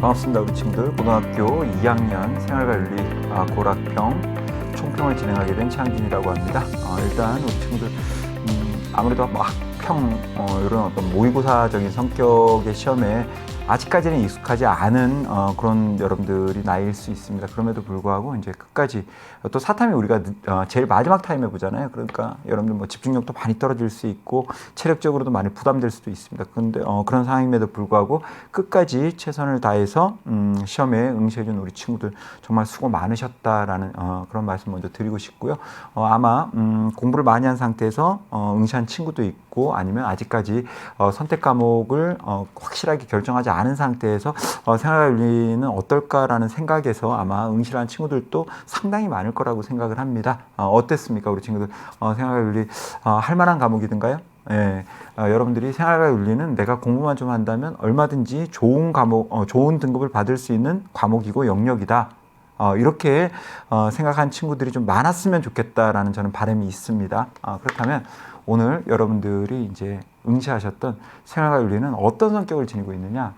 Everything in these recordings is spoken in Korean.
반갑습니다 우리 친구들. 고등학교 2학년 생활관리 아, 고락평 총평을 진행하게 된 최한진이라고 합니다. 어, 일단 우리 친구들 음, 아무래도 뭐 학평 어, 이런 어떤 모의고사적인 성격의 시험에 아직까지는 익숙하지 않은 어, 그런 여러분들이 나이일 수 있습니다. 그럼에도 불구하고 이제 끝까지 또 사탐이 우리가 늦- 어, 제일 마지막 타임에 보잖아요. 그러니까 여러분들 뭐 집중력도 많이 떨어질 수 있고 체력적으로도 많이 부담될 수도 있습니다. 그런데 어, 그런 상황임에도 불구하고 끝까지 최선을 다해서 음, 시험에 응시해준 우리 친구들 정말 수고 많으셨다라는 어, 그런 말씀 먼저 드리고 싶고요. 어, 아마 음, 공부를 많이 한 상태에서 어, 응시한 친구도 있고 아니면 아직까지 어, 선택 과목을 어, 확실하게 결정하지 않은 상태에서 어, 생활윤리는 어떨까라는 생각에서 아마 응시를 한 친구들도 상당히 많을 거라고 생각을 합니다. 어, 어땠습니까, 우리 친구들? 어, 생활윤리 어, 할 만한 과목이든가요? 예, 어, 여러분들이 생활과 윤리는 내가 공부만 좀 한다면 얼마든지 좋은 과목, 어, 좋은 등급을 받을 수 있는 과목이고 영역이다. 어, 이렇게 어, 생각한 친구들이 좀 많았으면 좋겠다라는 저는 바람이 있습니다. 어, 그렇다면 오늘 여러분들이 이제 응시하셨던 생활과 윤리는 어떤 성격을 지니고 있느냐?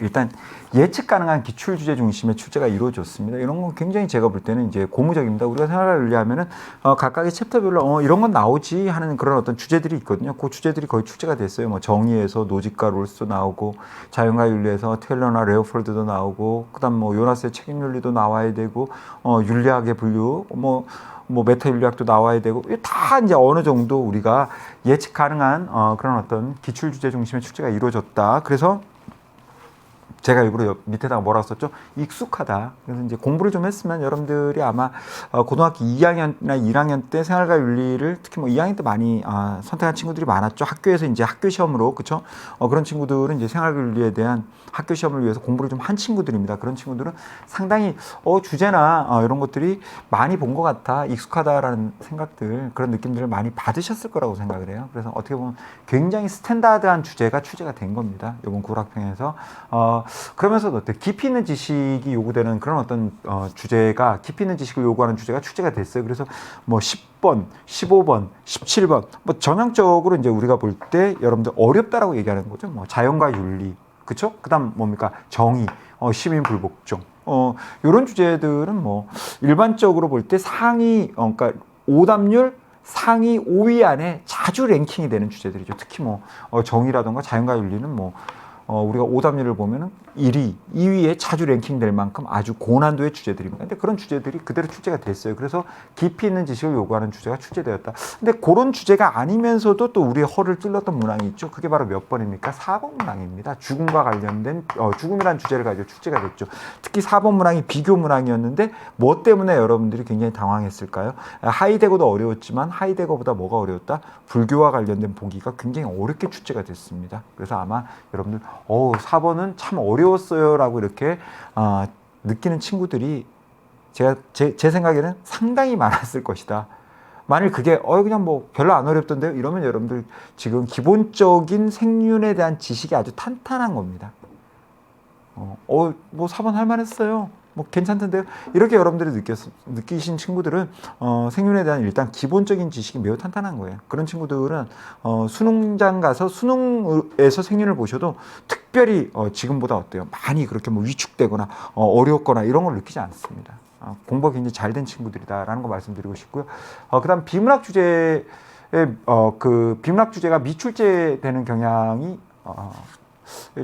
일단 예측 가능한 기출 주제 중심의 출제가 이루어졌습니다. 이런 건 굉장히 제가 볼 때는 이제 고무적입니다. 우리가 생활을 윤리하면은 어, 각각의 챕터별로 어, 이런 건 나오지 하는 그런 어떤 주제들이 있거든요. 그 주제들이 거의 출제가 됐어요. 뭐 정의에서 노직과 롤스도 나오고 자연과 윤리에서 테일러나 레오폴드도 나오고 그다음 뭐 요나스의 책임 윤리도 나와야 되고 어, 윤리학의 분류 뭐뭐 메타 윤리학도 나와야 되고 다 이제 어느 정도 우리가 예측 가능한 어, 그런 어떤 기출 주제 중심의 출제가 이루어졌다. 그래서 제가 일부러 옆- 밑에다가 뭐라고 썼죠? 익숙하다. 그래서 이제 공부를 좀 했으면 여러분들이 아마 어, 고등학교 2학년이나 1학년 때 생활과 윤리를 특히 뭐 2학년 때 많이 아, 선택한 친구들이 많았죠. 학교에서 이제 학교 시험으로 그렇죠? 어, 그런 친구들은 이제 생활과 윤리에 대한 학교 시험을 위해서 공부를 좀 한 친구들입니다. 그런 친구들은 상당히 어, 주제나 어, 이런 것들이 많이 본 것 같아 익숙하다라는 생각들 그런 느낌들을 많이 받으셨을 거라고 생각을 해요. 그래서 어떻게 보면 굉장히 스탠다드한 주제가 출제가 된 겁니다. 이번 구락평에서 어, 그러면서도 깊이 있는 지식이 요구되는 그런 어떤 어, 주제가 깊이 있는 지식을 요구하는 주제가 출제가 됐어요. 그래서 뭐 10번, 15번, 17번 뭐 전형적으로 이제 우리가 볼 때 여러분들 어렵다라고 얘기하는 거죠. 뭐 자연과 윤리, 그렇죠? 그다음 뭡니까 정의, 어, 시민 불복종, 어 이런 주제들은 뭐 일반적으로 볼 때 상위, 어, 그러니까 오답률 상위 5위 안에 자주 랭킹이 되는 주제들이죠. 특히 뭐 어, 정의라던가 자연과 윤리는 뭐 어, 우리가 오답률을 보면은 1위, 2위에 자주 랭킹될 만큼 아주 고난도의 주제들입니다. 근데 그런 주제들이 그대로 출제가 됐어요. 그래서 깊이 있는 지식을 요구하는 주제가 출제되었다. 근데 그런 주제가 아니면서도 또 우리의 허를 찔렀던 문항이 있죠. 그게 바로 몇 번입니까? 4번 문항입니다. 죽음과 관련된 어, 죽음이라는 주제를 가지고 출제가 됐죠. 특히 4번 문항이 비교 문항이었는데 뭐 때문에 여러분들이 굉장히 당황했을까요? 하이데거도 어려웠지만 하이데거보다 뭐가 어려웠다? 불교와 관련된 보기가 굉장히 어렵게 출제가 됐습니다. 그래서 아마 여러분들 어 4번은 참 어려웠어요 라고 이렇게 아, 느끼는 친구들이 제가 제, 제 생각에는 상당히 많았을 것이다. 만일 그게 어 그냥 뭐 별로 안 어렵던데요 이러면 여러분들 지금 기본적인 생윤에 대한 지식이 아주 탄탄한 겁니다. 어, 어, 뭐 4번 할 만했어요. 뭐 괜찮던데요. 이렇게 여러분들이 느꼈, 느끼신 친구들은 어, 생윤에 대한 일단 기본적인 지식이 매우 탄탄한 거예요. 그런 친구들은 어, 수능장 가서 수능에서 생윤을 보셔도 특별히 어, 지금보다 어때요? 많이 그렇게 뭐 위축되거나 어, 어려웠거나 이런 걸 느끼지 않습니다. 어, 공부가 굉장히 잘 된 친구들이다라는 거 말씀드리고 싶고요. 어, 그다음 비문학 주제의 어, 그 비문학 주제가 미출제되는 경향이 어,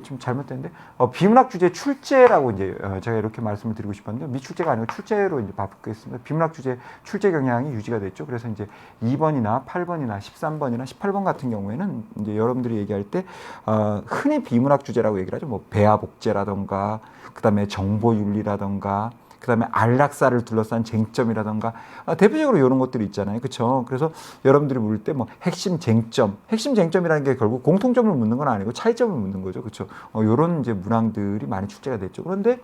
좀 잘못됐는데 어, 비문학 주제 출제라고 이제 어, 제가 이렇게 말씀을 드리고 싶었는데 미출제가 아니고 출제로 이제 바꾸겠습니다. 비문학 주제 출제 경향이 유지가 됐죠. 그래서 이제 2번이나 8번이나 13번이나 18번 같은 경우에는 이제 여러분들이 얘기할 때 어, 흔히 비문학 주제라고 얘기를 하죠. 뭐 배아 복제라던가 그다음에 정보 윤리라던가 그다음에 안락사를 둘러싼 쟁점이라던가 아, 대표적으로 이런 것들이 있잖아요, 그렇죠? 그래서 여러분들이 물을 때 뭐 핵심 쟁점, 핵심 쟁점이라는 게 결국 공통점을 묻는 건 아니고 차이점을 묻는 거죠, 그렇죠? 어, 이런 이제 문항들이 많이 출제가 됐죠. 그런데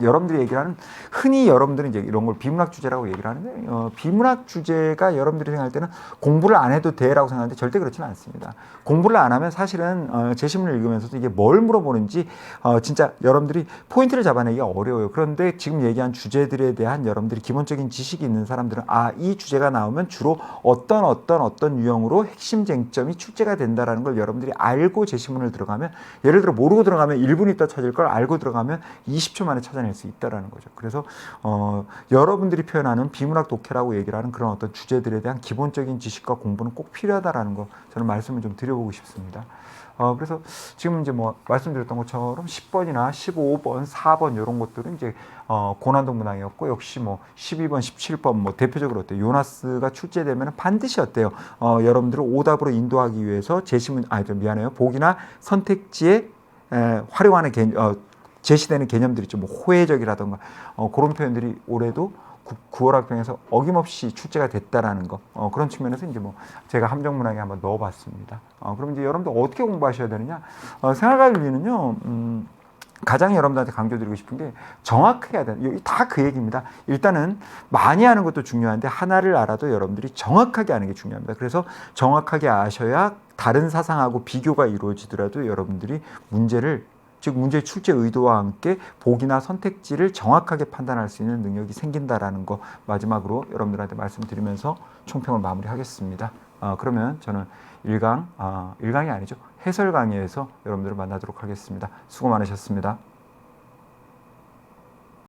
여러분들이 얘기를 하는 흔히 여러분들은 이제 이런 걸 비문학 주제라고 얘기를 하는데 어, 비문학 주제가 여러분들이 생각할 때는 공부를 안 해도 돼라고 생각하는데 절대 그렇지는 않습니다. 공부를 안 하면 사실은 어, 제시문을 읽으면서도 이게 뭘 물어보는지 어, 진짜 여러분들이 포인트를 잡아내기가 어려워요. 그런데 지금 얘기한 주제들에 대한 여러분들이 기본적인 지식이 있는 사람들은 아 이 주제가 나오면 주로 어떤 어떤 어떤 유형으로 핵심 쟁점이 출제가 된다라는 걸 여러분들이 알고 제시문을 들어가면 예를 들어 모르고 들어가면 1분 있다 찾을 걸 알고 들어가면 20초 만에 찾아 낼 수 있다라는 거죠. 그래서 어, 여러분들이 표현하는 비문학 독해라고 얘기를 하는 그런 어떤 주제들에 대한 기본적인 지식과 공부는 꼭 필요하다라는 거 저는 말씀을 좀 드려보고 싶습니다. 어, 그래서 지금 이제 뭐 말씀드렸던 것처럼 10번이나 15번, 4번 이런 것들은 이제 어, 고난도 문항이었고 역시 뭐 12번, 17번 뭐 대표적으로 어때요? 요나스가 출제되면 반드시 어때요? 어, 여러분들을 오답으로 인도하기 위해서 제시문 아니 좀 미안해요. 보기나 선택지에 에, 활용하는 개, 어, 제시되는 개념들이. 뭐 호혜적이라던가 어, 그런 표현들이 올해도 구, 9월 학평에서 어김없이 출제가 됐다라는 거 어, 그런 측면에서 이제 뭐 제가 함정 문항에 한번 넣어봤습니다. 어, 그럼 이제 여러분들 어떻게 공부하셔야 되느냐? 어, 생활과 윤리는요. 음, 가장 여러분들한테 강조드리고 싶은 게 정확해야 되는 다 그 얘기입니다. 일단은 많이 하는 것도 중요한데 하나를 알아도 여러분들이 정확하게 아는 게 중요합니다. 그래서 정확하게 아셔야 다른 사상하고 비교가 이루어지더라도 여러분들이 문제를 즉 문제 출제 의도와 함께 보기나 선택지를 정확하게 판단할 수 있는 능력이 생긴다라는 거 마지막으로 여러분들한테 말씀드리면서 총평을 마무리하겠습니다. 아, 그러면 저는 1강, 아, 1강이 아니죠. 해설 강의에서 여러분들을 만나도록 하겠습니다. 수고 많으셨습니다.